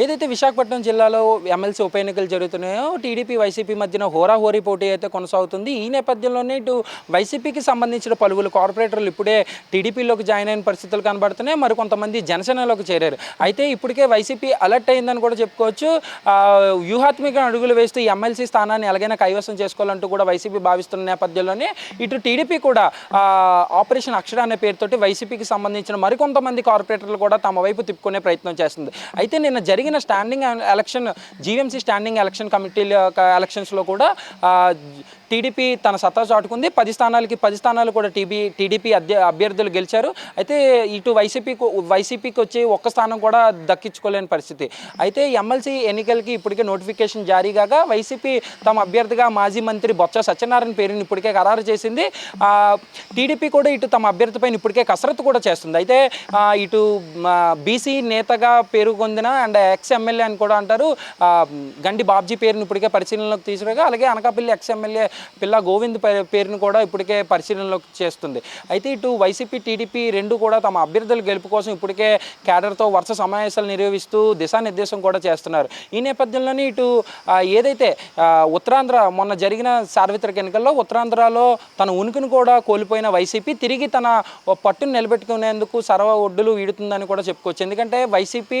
ఏదైతే విశాఖపట్నం జిల్లాలో ఎమ్మెల్సీ ఉప ఎన్నికలు జరుగుతున్నాయో టీడీపీ వైసీపీ మధ్యన హోరాహోరీ పోటీ అయితే కొనసాగుతుంది. ఈ నేపథ్యంలోనే ఇటు వైసీపీకి సంబంధించిన పలువురు కార్పొరేటర్లు ఇప్పుడే టీడీపీలోకి జాయిన్ అయిన పరిస్థితులు కనబడుతున్నాయి. మరి కొంతమంది జనసేనలోకి చేరారు. అయితే ఇప్పటికే వైసీపీ అలర్ట్ అయిందని కూడా చెప్పుకోవచ్చు. వ్యూహాత్మిక వ్యూహాత్మక అడుగులు వేస్తూ ఈ ఎమ్మెల్సీ స్థానాన్ని ఎలాగైనా కైవసం చేసుకోవాలంటూ కూడా వైసీపీ భావిస్తున్న నేపథ్యంలోనే ఇటు టీడీపీ కూడా ఆపరేషన్ అక్షర అనే పేరుతోటి వైసీపీకి సంబంధించిన మరికొంతమంది కార్పొరేటర్లు కూడా తమ వైపు తిప్పుకునే ప్రయత్నం చేస్తుంది. అయితే నిన్న జరిగిన standing election GVMC standing election committee ఎలక్షన్స్లో కూడా టీడీపీ తన సత్తా చాటుకుంది. పది స్థానాలకి పది స్థానాలు కూడా టీబీ టీడీపీ అభ్యర్థులు గెలిచారు. అయితే ఇటు వైసీపీకి వైసీపీకి వచ్చి ఒక్క స్థానం కూడా దక్కించుకోలేని పరిస్థితి. అయితే ఎమ్మెల్సీ ఎన్నికలకి ఇప్పటికే నోటిఫికేషన్ జారీ కాగా వైసీపీ తమ అభ్యర్థిగా మాజీ మంత్రి బొత్స సత్యనారాయణ పేరుని ఇప్పటికే ఖరారు చేసింది. టీడీపీ కూడా ఇటు తమ అభ్యర్థిపైన ఇప్పటికే కసరత్తు కూడా చేస్తుంది. అయితే ఇటు బీసీ నేతగా పేరు పొందిన అండ్ ఎక్స్ ఎమ్మెల్యే అని కూడా అంటారు. గండి బాబ్జీ పేరుని ఇప్పటికే పరిశీలనలోకి తీసుకురాగా అలాగే అనకాపల్లి ఎక్స్ ఎమ్మెల్యే పిల్ల గోవింద్ పేరును కూడా ఇప్పటికే పరిశీలనలోకి చేస్తుంది. అయితే ఇటు వైసీపీ టీడీపీ రెండు కూడా తమ అభ్యర్థుల గెలుపు కోసం ఇప్పటికే క్యాడర్తో వరుస సమావేశాలు నిర్వహిస్తూ దిశానిర్దేశం కూడా చేస్తున్నారు. ఈ నేపథ్యంలోనే ఇటు ఏదైతే ఉత్తరాంధ్ర మొన్న జరిగిన సార్వత్రిక ఎన్నికల్లో ఉత్తరాంధ్రలో తన ఉనికిని కూడా కోల్పోయిన వైసీపీ తిరిగి తన ఓ పట్టును నిలబెట్టుకునేందుకు సర్వ ఒడ్డులు వీడుతుందని కూడా చెప్పుకోవచ్చు. ఎందుకంటే వైసీపీ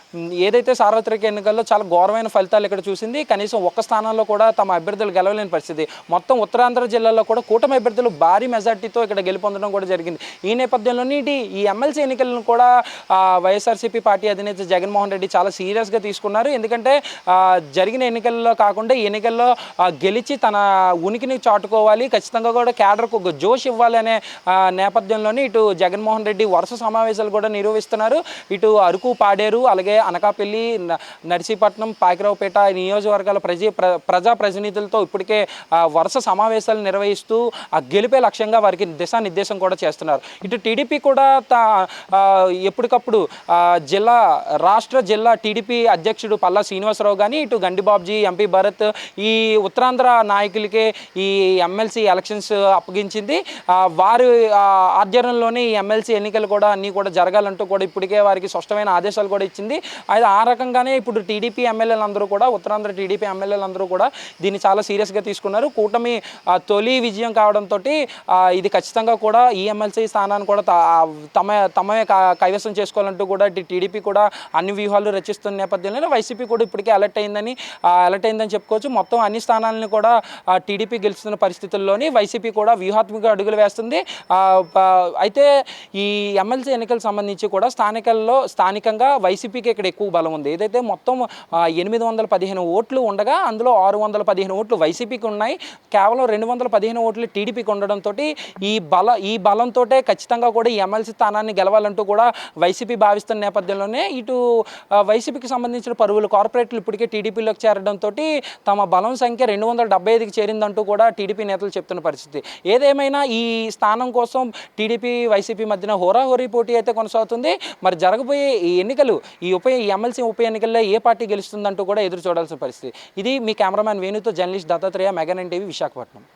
ఏదైతే సార్వత్రిక ఎన్నికల్లో చాలా ఘోరమైన ఫలితాలు ఇక్కడ చూసింది కనీసం ఒక్క స్థానంలో కూడా తమ అభ్యర్థులు గెలవలేని పరిస్థితి. మొత్తం ఉత్తరాంధ్ర జిల్లాలో కూడా కూటమి అభ్యర్థులు భారీ మెజార్టీతో ఇక్కడ గెలుపొందడం కూడా జరిగింది. ఈ నేపథ్యంలోనే ఇటు ఈ ఎమ్మెల్సీ ఎన్నికలను కూడా వైఎస్ఆర్సీపీ పార్టీ అధినేత జగన్మోహన్ రెడ్డి చాలా సీరియస్గా తీసుకున్నారు. ఎందుకంటే జరిగిన ఎన్నికల్లో కాకుండా ఈ ఎన్నికల్లో గెలిచి తన ఉనికిని చాటుకోవాలి. ఖచ్చితంగా కూడా క్యాడర్కు ఒక జోష్ ఇవ్వాలి అనే నేపథ్యంలోనే ఇటు జగన్మోహన్ రెడ్డి వరుస సమావేశాలు కూడా నిర్వహిస్తున్నారు. ఇటు అరకు పాడేరు అలాగే అనకాపల్లి నర్సీపట్నం పాకిరావుపేట నియోజకవర్గాల ప్రజీ ప్రజా ప్రతినిధులతో ఇప్పటికే వరుస సమావేశాలు నిర్వహిస్తూ ఆ గెలిపే లక్ష్యంగా వారికి దిశానిర్దేశం కూడా చేస్తున్నారు. ఇటు టీడీపీ కూడా తా ఎప్పటికప్పుడు జిల్లా రాష్ట్ర జిల్లా టీడీపీ అధ్యక్షుడు పల్లా శ్రీనివాసరావు కానీ ఇటు గండిబాబ్జీ ఎంపీ భరత్ ఈ ఉత్తరాంధ్ర నాయకులకే ఈ ఎమ్మెల్సీ ఎలక్షన్స్ అప్పగించింది. వారి ఆధ్వర్యంలోనే ఈ ఎమ్మెల్సీ ఎన్నికలు కూడా అన్నీ కూడా జరగాలంటూ కూడా ఇప్పటికే వారికి స్పష్టమైన ఆదేశాలు కూడా ఇచ్చింది. అది ఆ రకంగానే ఇప్పుడు టీడీపీ ఎమ్మెల్యేలు అందరూ కూడా ఉత్తరాంధ్ర టీడీపీ ఎమ్మెల్యేలు అందరూ కూడా దీన్ని చాలా సీరియస్గా తీసుకున్నారు. కూటమి తొలి విజయం కావడంతో ఇది ఖచ్చితంగా కూడా ఈ ఎమ్మెల్సీ స్థానాన్ని కూడా తమ తమే కైవసం చేసుకోవాలంటూ కూడా టీడీపీ కూడా అన్ని వ్యూహాలు రచిస్తున్న నేపథ్యంలో వైసీపీ కూడా ఇప్పటికే అలర్ట్ అయిందని అలర్ట్ అయిందని చెప్పుకోవచ్చు. మొత్తం అన్ని స్థానాలను కూడా టీడీపీ గెలుస్తున్న పరిస్థితుల్లోని వైసీపీ కూడా వ్యూహాత్మక అడుగులు వేస్తుంది. అయితే ఈ ఎమ్మెల్సీ ఎన్నికలకు సంబంధించి కూడా స్థానికల్లో స్థానికంగా వైసీపీకి ఇక్కడ ఎక్కువ బలం ఉంది. ఏదైతే మొత్తం ఎనిమిది వందల పదిహేను ఓట్లు ఉండగా అందులో ఆరు వందల పదిహేను ఓట్లు వైసీపీకి ఉన్నాయి. కేవలం రెండు వందల పదిహేను ఓట్లు టీడీపీకి ఉండడంతో ఈ బల ఈ బలంతో ఖచ్చితంగా కూడా ఈ ఎమ్మెల్సీ స్థానాన్ని గెలవాలంటూ కూడా వైసీపీ భావిస్తున్న నేపథ్యంలోనే ఇటు వైసీపీకి సంబంధించిన పరువులు కార్పొరేట్లు ఇప్పటికే టీడీపీలోకి చేరడంతో తమ బలం సంఖ్య రెండు వందల డెబ్బై ఐదుకి చేరిందంటూ కూడా టీడీపీ నేతలు చెప్తున్న పరిస్థితి. ఏదేమైనా ఈ స్థానం కోసం టీడీపీ వైసీపీ మధ్యన హోరాహోరీ పోటీ అయితే కొనసాగుతుంది. మరి జరగబోయే ఈ ఎన్నికలు ఈ ఉప ఈ ఎమ్మెల్సీ ఉప ఎన్నికల్లో ఏ పార్టీ గెలుస్తుందంటూ కూడా ఎదురు చూడాల్సిన పరిస్థితి. ఇది మీ కెమెరామ్యాన్ వేణుతో జర్నలిస్ట్ దత్తాత్రేయ మెగానన్ టీవీ విశాఖపట్నం.